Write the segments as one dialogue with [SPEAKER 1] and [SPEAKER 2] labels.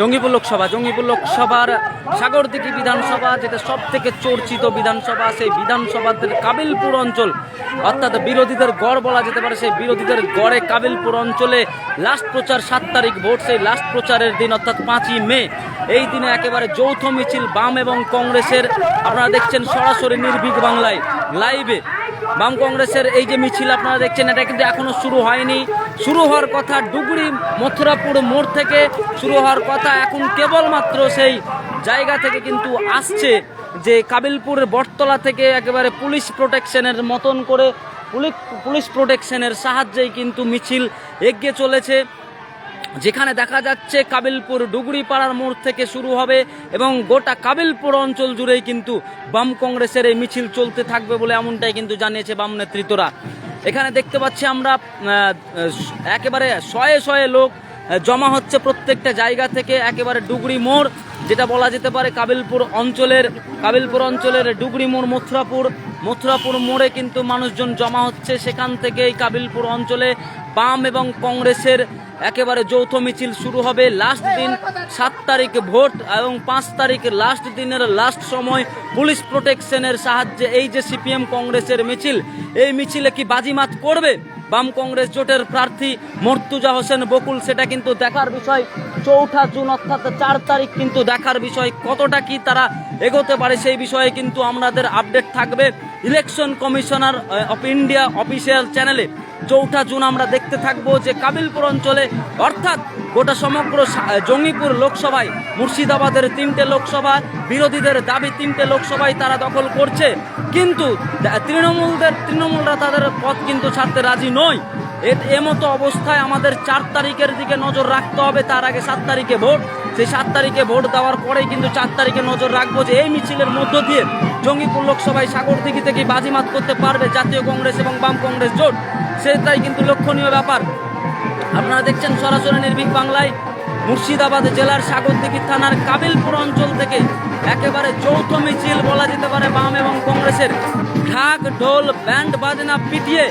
[SPEAKER 1] জঙ্গিপুর লোকসভা, জঙ্গিপুর লোকসভার সাগরদিঘি বিধানসভা, যেটা সব থেকে চর্চিত বিধানসভা, সেই বিধানসভাদের কাবিলপুর অঞ্চল, অর্থাৎ বিরোধীদের গড় বলা যেতে পারে, সেই বিরোধীদের গড়ে কাবিলপুর অঞ্চলে লাস্ট প্রচার সাত তারিখ ভোট, সেই লাস্ট প্রচারের দিন, অর্থাৎ পাঁচই মে, এই দিনে একেবারে যৌথ মিছিল বাম এবং কংগ্রেসের। আপনারা দেখছেন সরাসরি নির্ভীক বাংলায়, লাইভে বাম কংগ্রেসের এই যে মিছিল, আপনারা দেখছেন, এটা কিন্তু এখনও শুরু হয়নি। শুরু হওয়ার কথা ডুগরি মথুরাপুর মোড় থেকে শুরু হওয়ার কথা এখন কেবলমাত্র সেই জায়গা থেকে কিন্তু আসছে যে কাবিলপুরের বটতলা থেকে একেবারে পুলিশ প্রোটেকশনের মতন করে পুলিশ পুলিশ প্রোটেকশনের সাহায্যেই কিন্তু মিছিল এগিয়ে চলেছে। যেখানে দেখা যাচ্ছে কাবিলপুর ডুগরি পাড়ার মোড় থেকে শুরু হবে এবং গোটা কাবিলপুর অঞ্চল জুড়েই কিন্তু বাম কংগ্রেসের এই মিছিল চলতে থাকবে বলে এমনটাই কিন্তু জানিয়েছে বাম নেতৃত্বরা। এখানে দেখতে পাচ্ছি আমরা একেবারে শয়ে শয়ে লোক জমা হচ্ছে প্রত্যেকটা জায়গা থেকে একেবারে ডুগরি মোড়, যেটা বলা যেতে পারে কাবিলপুর অঞ্চলের কাবিলপুর অঞ্চলের ডুগরি মোড় মথুরাপুর। মথুরাপুর মোড়ে কিন্তু মানুষজন জমা হচ্ছে সেখান থেকেই কাবিলপুর অঞ্চলে বাম এবং কংগ্রেসের একেবারে যৌথ মিছিল শুরু হবে। লাস্ট দিন সাত তারিখ ভোট এবং পাঁচ তারিখ লাস্ট দিনের লাস্ট সময় পুলিশ প্রোটেকশনের সাহায্যে এই যে সিপিএম কংগ্রেসের মিছিল, এই মিছিলে কি বাজিমাত করবে? বাম কংগ্রেস জোটের প্রার্থী মর্তুজা হোসেন বকুল, সেটা কিন্তু দেখার বিষয়। চৌঠা জুন অর্থাৎ চার তারিখ কিন্তু দেখার বিষয়, কতটা কি তারা এগোতে পারে সেই বিষয়ে কিন্তু আমাদের আপডেট থাকবে election commissioner of India official চ্যানেলে চৌঠা জুন আমরা দেখতে থাকব যে কাবিলপুর অঞ্চলে অর্থাৎ গোটা সমগ্র জঙ্গিপুর লোকসভায়, মুর্শিদাবাদের তিনটে লোকসভা, বিরোধীদের দাবি তিনটে লোকসভায় তারা দখল করছে। কিন্তু তৃণমূলদের তৃণমূলরা তাদের পথ কিন্তু ছাড়তে রাজি নয়। এ- এমতো অবস্থায় আমাদের চার তারিখের দিকে নজর রাখতে হবে, তার আগে সাত তারিখে ভোট। সেই সাত তারিখে ভোট দেওয়ার পরেই কিন্তু চার তারিখে নজর রাখব যে এই মিছিলের মধ্য দিয়ে জঙ্গিপুর লোকসভায় সাগরদিঘি থেকে বাজিমাত করতে পারবে জাতীয় কংগ্রেস এবং বাম কংগ্রেস জোট? সেটাই কিন্তু লক্ষণীয় ব্যাপার। আপনারা দেখছেন সরাসরি নির্ভীক বাংলায়, মুর্শিদাবাদ জেলার সাগরদিঘি থানার কাবিলপুর অঞ্চল থেকে একেবারে যৌথ মিছিল বলা যেতে পারে বাম এবং কংগ্রেসের। ঢাক, ঢোল, ব্যান্ড, বাজনা পিটিয়ে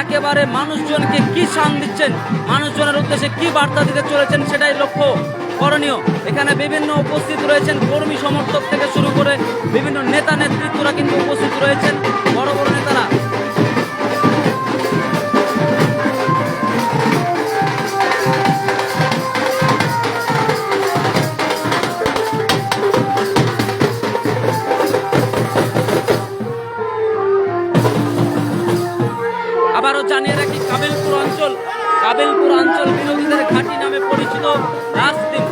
[SPEAKER 1] একেবারে মানুষজনকে কি শান দিচ্ছেন, মানুষজনের উদ্দেশ্যে কি বার্তা দিতে চলেছেন সেটাই লক্ষ্য করণীয়। এখানে বিভিন্ন উপস্থিত রয়েছেন কর্মী সমর্থক থেকে শুরু করে বিভিন্ন নেতা নেতৃত্বরা কিন্তু উপস্থিত রয়েছেন। কাবিলপুর অঞ্চল বিরোধীদের ঘাঁটি নামে পরিচিত রাজদ্বীপ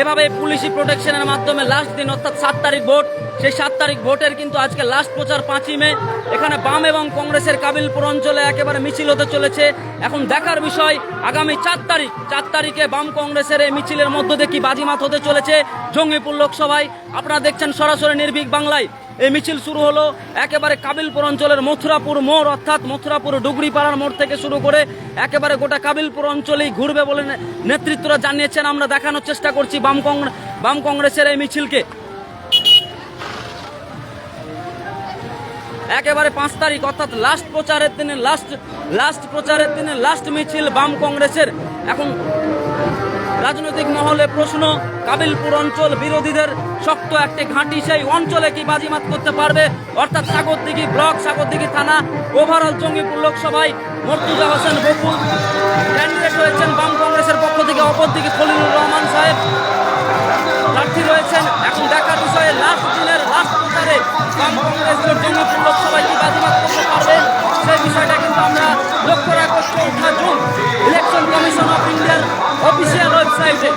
[SPEAKER 1] এভাবে পুলিশি প্রোটেকশনের মাধ্যমে লাস্ট দিন, অর্থাৎ সাত তারিখ ভোট সেই সাত তারিখ ভোটের কিন্তু আজকে লাস্ট প্রচার পাঁচই মে। এখানে বাম এবং কংগ্রেসের কাবিলপুর অঞ্চলে একেবারে মিছিল হতে চলেছে। এখন দেখার বিষয়, আগামী চার তারিখ, চার তারিখে বাম কংগ্রেসের এই মিছিলের মধ্য দিয়ে কি বাজিমাত হতে চলেছে জঙ্গিপুর লোকসভায়? আপনারা দেখছেন সরাসরি নির্ভীক বাংলায়। এই মিছিল শুরু হলো একেবারে কাবিলপুর অঞ্চলের মথুরাপুর মোড়, অর্থাৎ মথুরাপুর ডুগরি পাড়ার মোড় থেকে শুরু করে একেবারে গোটা কাবিলপুর অঞ্চলেই ঘুরবে বলে নেতৃত্বরা জানিয়েছেন। আমরা দেখানোর চেষ্টা করছি বাম কংগ্রেস বাম কংগ্রেসের এই মিছিলকে। একেবারে পাঁচ তারিখ, অর্থাৎ লাস্ট প্রচারের দিনে লাস্ট লাস্ট প্রচারের দিনে লাস্ট মিছিল বাম কংগ্রেসের। এখন রাজনৈতিক মহলে প্রশ্ন, কাবিলপুর অঞ্চল বিরোধীদের শক্ত একটি ঘাঁটি, সেই অঞ্চলে কি বাজিমাত করতে পারবে? অর্থাৎ সাগরদিঘি ব্লক সাগরদিঘি থানা ওভারঅল জঙ্গিপুর লোকসভায় মর্তুজা হোসেন বকুল ক্যান্ডিডেট রয়েছেন বাম কংগ্রেসের পক্ষ থেকে, অপরদিকে খলিলুর রহমান সাহেব, প্রার্থী রয়েছেন কংগ্রেস জঙ্গিপুর লোকসভায় কি বাজিমাত করতে পারবে সেই বিষয়টা কিন্তু আমরা লক্ষ্য রাখব। চৌঠা জুন ইলেকশন কমিশন অফ ইন্ডিয়ার অফিসিয়াল ওয়েবসাইটে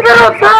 [SPEAKER 2] বিরুদ্ধে